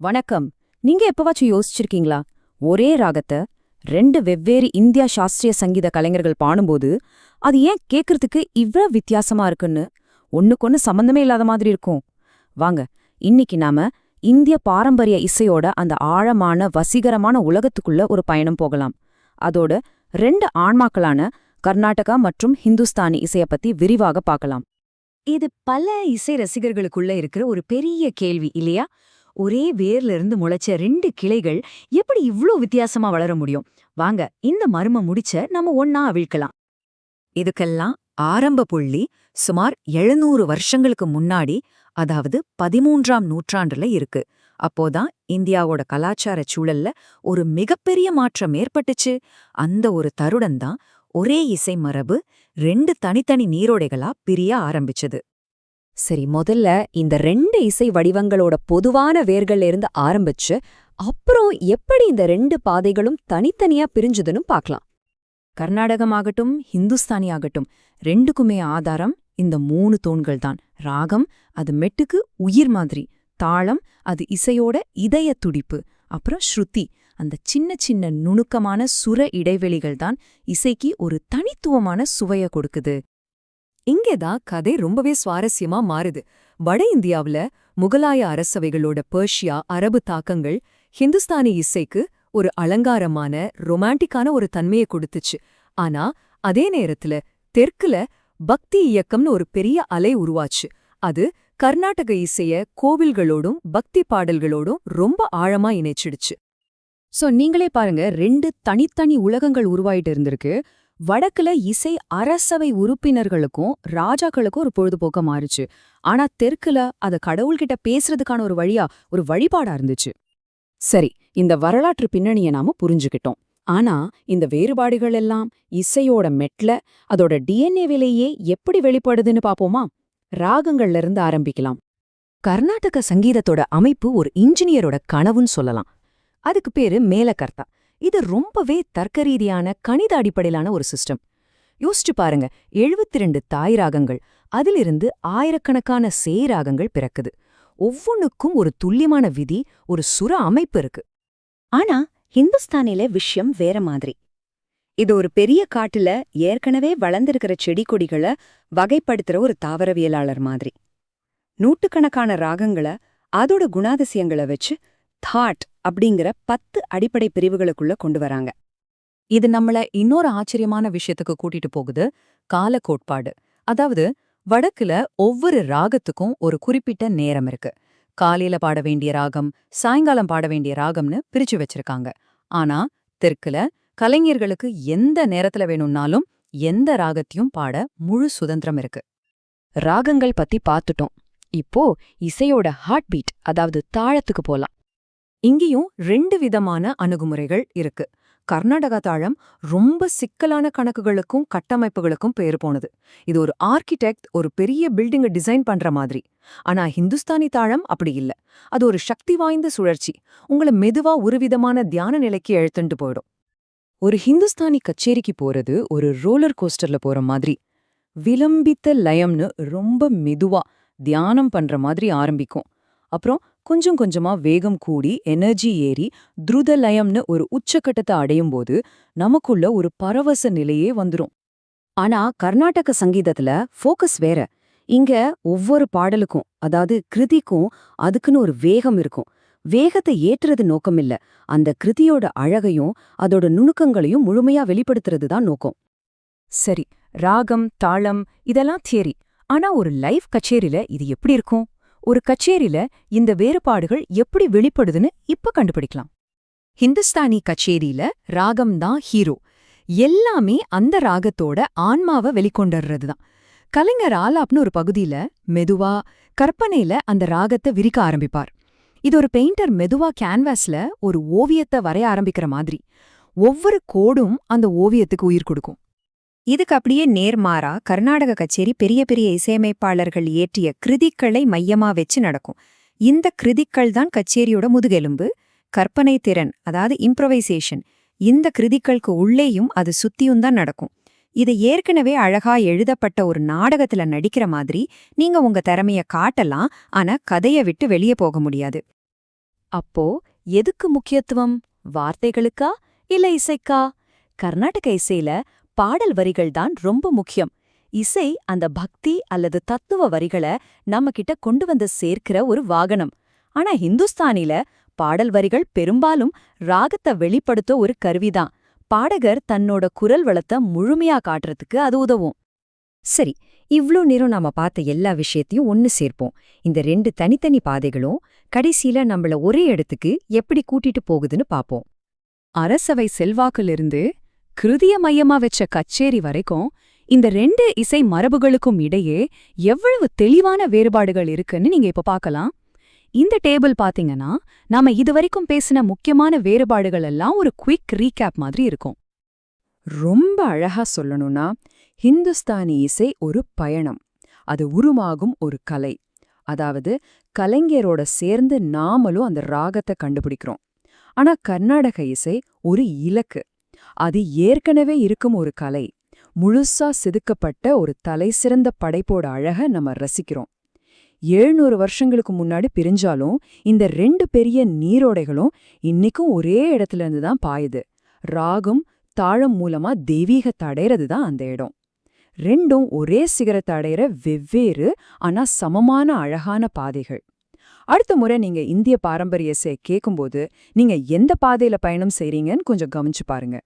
வணக்கம். நீங்க எப்பவாச்சும் யோசிச்சிருக்கீங்களா? ஒரே ராகத்தை ரெண்டு வெவ்வேறு இந்தியா சாஸ்திரிய சங்கீத கலைஞர்கள் பாடும்போது அது ஏன் கேட்கறதுக்கு இவ்ளோ வித்தியாசமா இருக்குன்னு? ஒண்ணுக்கொன்னு சம்பந்தமே இல்லாத மாதிரி இருக்கும். வாங்க இன்னைக்கு நாம இந்திய பாரம்பரிய இசையோட அந்த ஆழமான வசீகரமான உலகத்துக்குள்ள ஒரு பயணம் போகலாம். அதோட ரெண்டு ஆன்மாக்களான கர்நாடகா மற்றும் ஹிந்துஸ்தானி இசைய பத்தி விரிவாக பார்க்கலாம். இது பல இசை ரசிகர்களுக்குள்ள இருக்கிற ஒரு பெரிய கேள்வி இல்லையா? ஒரே வேர்ல இருந்து முளைச்ச ரெண்டு கிளைகள் எப்படி இவ்ளோ வித்தியாசமா வளர முடியும்? வாங்க இந்த மர்ம முடிச்ச நம்ம ஒன்னா அவிழ்க்கலாம் இதுக்கெல்லாம் ஆரம்ப புள்ளி சுமார் எழுநூறு வருஷங்களுக்கு முன்னாடி அதாவது பதிமூன்றாம் நூற்றாண்டுல இருக்கு. அப்போதான் இந்தியாவோட கலாச்சார சூழல்ல ஒரு மிகப்பெரிய மாற்றம் ஏற்பட்டுச்சு. அந்த ஒரு தருணம்தான் ஒரே இசை மரபு ரெண்டு தனித்தனி நீரோடைகளா பிரிய ஆரம்பிச்சது. சரி முதல்ல இந்த ரெண்டு இசை வடிவங்களோட பொதுவான வேர்கள்ல இருந்து ஆரம்பிச்சு அப்புறம் எப்படி இந்த ரெண்டு பாதைகளும் தனித்தனியா பிரிஞ்சுதுன்னு பார்க்கலாம். கர்நாடகமாகட்டும் ஹிந்துஸ்தானி ஆகட்டும் ரெண்டுக்குமே ஆதாரம் இந்த மூணு தூண்கள் தான். ராகம் அது மெட்டுக்கு உயிர் மாதிரி. தாளம் அது இசையோட இதய துடிப்பு. அப்புறம் ஸ்ருதி அந்த சின்ன சின்ன நுணுக்கமான சுர இடைவெளிகள் தான் இசைக்கு ஒரு தனித்துவமான சுவைய கொடுக்குது. இங்கேதான் கதை ரொம்பவே சுவாரஸ்யமா மாறுது. வட இந்தியாவுல முகலாய அரசவைகளோட பர்ஷியா அரபு தாக்கங்கள் ஹிந்துஸ்தானி இசைக்கு ஒரு அலங்காரமான ரொமான்டிக்கான ஒரு தன்மையை கொடுத்துச்சு. ஆனா அதே நேரத்துல தெற்குல பக்தி இயக்கம்னு ஒரு பெரிய அலை உருவாச்சு. அது கர்நாடக இசைய கோவில்களோடும் பக்தி பாடல்களோடும் ரொம்ப ஆழமா இணைச்சிடுச்சு. சோ நீங்களே பாருங்க ரெண்டு தனித்தனி உலகங்கள் உருவாயிட்டு இருந்திருக்கு. வடக்குல இசை அரசவை உறுப்பினர்களுக்கும் ராஜாக்களுக்கும் ஒரு பொழுதுபோக்க மாறுச்சு. ஆனா தெற்குல அத கடவுள்கிட்ட பேசுறதுக்கான ஒரு வழியா ஒரு வழிபாடா இருந்துச்சு. சரி இந்த வரலாற்று பின்னணிய நாம புரிஞ்சுக்கிட்டோம். ஆனா இந்த வேறுபாடுகள் எல்லாம் இசையோட மெட்ல அதோட டிஎன்ஏவிலேயே எப்படி வெளிப்படுதுன்னு பாப்போமா? ராகங்கள்ல இருந்து ஆரம்பிக்கலாம். கர்நாடக சங்கீதத்தோட அமைப்பு ஒரு இன்ஜினியரோட கனவுன்னு சொல்லலாம். அதுக்கு பேரு மேலகர்த்தா. இது ரொம்பவே தர்க்கரீதியான கணித அடிப்படையிலான ஒரு சிஸ்டம் யோசிச்சு பாருங்க எழுபத்தி ரெண்டு தாய் ராகங்கள் அதிலிருந்து ஆயிரக்கணக்கான சேராகங்கள் ராகங்கள் பிறக்குது. ஒவ்வொன்னுக்கும் ஒரு துல்லியமான விதி ஒரு சுர அமைப்பு இருக்கு. ஆனா ஹிந்துஸ்தானில விஷயம் வேற மாதிரி. இது ஒரு பெரிய காட்டுல ஏற்கனவே வளர்ந்திருக்கிற செடி கொடிகளை வகைப்படுத்துற ஒரு தாவரவியலாளர் மாதிரி. நூற்றுக்கணக்கான ராகங்களை அதோட குணாதிசயங்களை வச்சு தாட் அப்படிங்கிற பத்து அடிப்படை பிரிவுகளுக்குள்ள கொண்டு வராங்க. இது நம்மள இன்னொரு ஆச்சரியமான விஷயத்துக்கு கூட்டிட்டு போகுது. கால கோட்பாடு. அதாவது வடக்குல ஒவ்வொரு ராகத்துக்கும் ஒரு குறிப்பிட்ட நேரம் இருக்கு. காலையில பாட வேண்டிய ராகம் சாயங்காலம் பாட வேண்டிய ராகம்னு பிரிச்சு வச்சிருக்காங்க. ஆனா தெற்குல கலைஞர்களுக்கு எந்த நேரத்துல வேணும்னாலும் எந்த ராகத்தையும் பாட முழு சுதந்திரம் இருக்கு. ராகங்கள் பத்தி பார்த்துட்டோம் இப்போ இசையோட ஹார்ட் பீட் அதாவது தாழத்துக்கு போலாம். இங்கேயும் ரெண்டு விதமான அணுகுமுறைகள் இருக்கு. கர்நாடகா தாளம் ரொம்ப சிக்கலான கணக்குகளுக்கும் கட்டமைப்புகளுக்கும் பேர் போனது. இது ஒரு ஆர்கிடெக்ட் ஒரு பெரிய பில்டிங்கை டிசைன் பண்ற மாதிரி. ஆனா ஹிந்துஸ்தானி தாழம் அப்படி இல்ல. அது ஒரு சக்தி வாய்ந்த சுழற்சி. உங்களை மெதுவா ஒரு விதமான தியான நிலைக்கு எழுத்துண்டு போயிடும். ஒரு ஹிந்துஸ்தானி கச்சேரிக்கு போறது ஒரு ரோலர் கோஸ்டர்ல போற மாதிரி. விளம்பித்த லயம்னு ரொம்ப மெதுவா தியானம் பண்ற மாதிரி ஆரம்பிக்கும். அப்புறம் கொஞ்சம் கொஞ்சமா வேகம் கூடி எனர்ஜி ஏறி துருத லயம்னு ஒரு உச்சக்கட்டத்தை அடையும் போது நமக்குள்ள ஒரு பரவச நிலையே வந்துரும். ஆனா கர்நாடக சங்கீதத்துல ஃபோக்கஸ் வேற. இங்க ஒவ்வொரு பாடலுக்கும் அதாவது கிருதிக்கும் அதுக்குன்னு ஒரு வேகம் இருக்கும். வேகத்தை ஏற்றுறது நோக்கம் இல்ல அந்த கிருதியோட அழகையும் அதோட நுணுக்கங்களையும் முழுமையா வெளிப்படுத்துறது தான் நோக்கம். சரி ராகம் தாளம் இதெல்லாம் தியரி ஆனா ஒரு லைவ் கச்சேரியில இது எப்படி இருக்கும்? ஒரு கச்சேரியில இந்த வேறுபாடுகள் எப்படி வெளிப்படுதுன்னு இப்ப கண்டுபிடிக்கலாம். ஹிந்துஸ்தானி கச்சேரியில ராகம் தான் ஹீரோ எல்லாமே அந்த ராகத்தோட ஆன்மாவை வெளிக்கொண்டர்றது தான் கலைஞர் ஆலாப்னு ஒரு பகுதியில மெதுவா கற்பனையில அந்த ராகத்தை விரிக்க ஆரம்பிப்பார். இது ஒரு பெயிண்டர் மெதுவா கேன்வாஸ்ல ஒரு ஓவியத்தை வரைய ஆரம்பிக்கிற மாதிரி. ஒவ்வொரு கோடும் அந்த ஓவியத்துக்கு உயிர் கொடுக்கும். இதுக்கு அப்படியே நேர்மாறா கர்நாடக கச்சேரி பெரிய பெரிய இசையமைப்பாளர்கள் இயற்றிய கிருதிக்களை மையமா வச்சு நடக்கும். இந்த கிருதிக்கள் தான் கச்சேரியோட முதுகெலும்பு கற்பனை திறன் அதாவது இம்ப்ரவைசேஷன் இந்த கிருதிக்களுக்கு உள்ளேயும் அது சுத்தியும் தான் நடக்கும். இது ஏற்கனவே அழகா எழுதப்பட்ட ஒரு நாடகத்துல நடிக்கிற மாதிரி நீங்க உங்க திறமைய காட்டலாம் ஆனா கதைய விட்டு வெளியே போக முடியாது. அப்போ எதுக்கு முக்கியத்துவம்? வார்த்தைகளுக்கா? இல்ல இசைக்கா? கர்நாடக இசையில பாடல் வரிகள் தான் ரொம்ப முக்கியம். இசை அந்த பக்தி அல்லது தத்துவ வரிகளை நம்ம கிட்ட கொண்டு வந்து சேர்க்கிற ஒரு வாகனம். ஆனா ஹிந்துஸ்தானில பாடல் வரிகள் பெரும்பாலும் ராகத்தை வெளிப்படுத்த ஒரு கருவிதான் பாடகர் தன்னோட குரல் வளத்தை முழுமையா காட்டுறதுக்கு அது உதவும். சரி இவ்ளோ நேரம் நாம பார்த்த எல்லா விஷயத்தையும் ஒன்னு சேர்ப்போம். இந்த ரெண்டு தனித்தனி பாதைகளும் கடைசியில நம்மள ஒரே இடத்துக்கு எப்படி கூட்டிட்டு போகுதுன்னு பாப்போம் அரசவை செல்வாக்கிலிருந்து கிருதிய மையமா வச்ச கச்சேரி வரைக்கும் இந்த ரெண்டு இசை மரபுகளுக்கும் இடையே எவ்வளவு தெளிவான வேறுபாடுகள் இருக்குன்னு நீங்க இப்ப பார்க்கலாம் இந்த டேபிள் பாத்தீங்கன்னா நாம இதுவரைக்கும் பேசின முக்கியமான வேறுபாடுகள் எல்லாம் ஒரு குயிக் ரீகேப் மாதிரி இருக்கும். ரொம்ப அழகா சொல்லணும்னா ஹிந்துஸ்தானி இசை ஒரு பயணம். அது உருமாகும் ஒரு கலை. அதாவது கலைஞரோட சேர்ந்து நாமளும் அந்த ராகத்தை கண்டுபிடிக்கிறோம். ஆனா கர்நாடக இசை ஒரு இலக்கு. அது ஏற்கனவே இருக்கும் ஒரு கலை. முழுசா செதுக்கப்பட்ட ஒரு தலை சிறந்த படைப்போட அழக நம்ம ரசிக்கிறோம். எழுநூறு வருஷங்களுக்கு முன்னாடி பிரிஞ்சாலும் இந்த ரெண்டு பெரிய நீரோடைகளும் இன்னைக்கும் ஒரே இடத்துல இருந்து தான் பாயுது. ராகம் தாழம் மூலமா தெய்வீகத்தை அடையிறது தான் அந்த இடம். ரெண்டும் ஒரே சிகரத்தை அடையிற வெவ்வேறு ஆனா சமமான அழகான பாதைகள். அடுத்த முறை நீங்க இந்திய பாரம்பரிய இசையை கேட்கும்போது நீங்க எந்த பாதையில பயணம் செய்றீங்கன்னு கொஞ்சம் கவனிச்சு பாருங்க.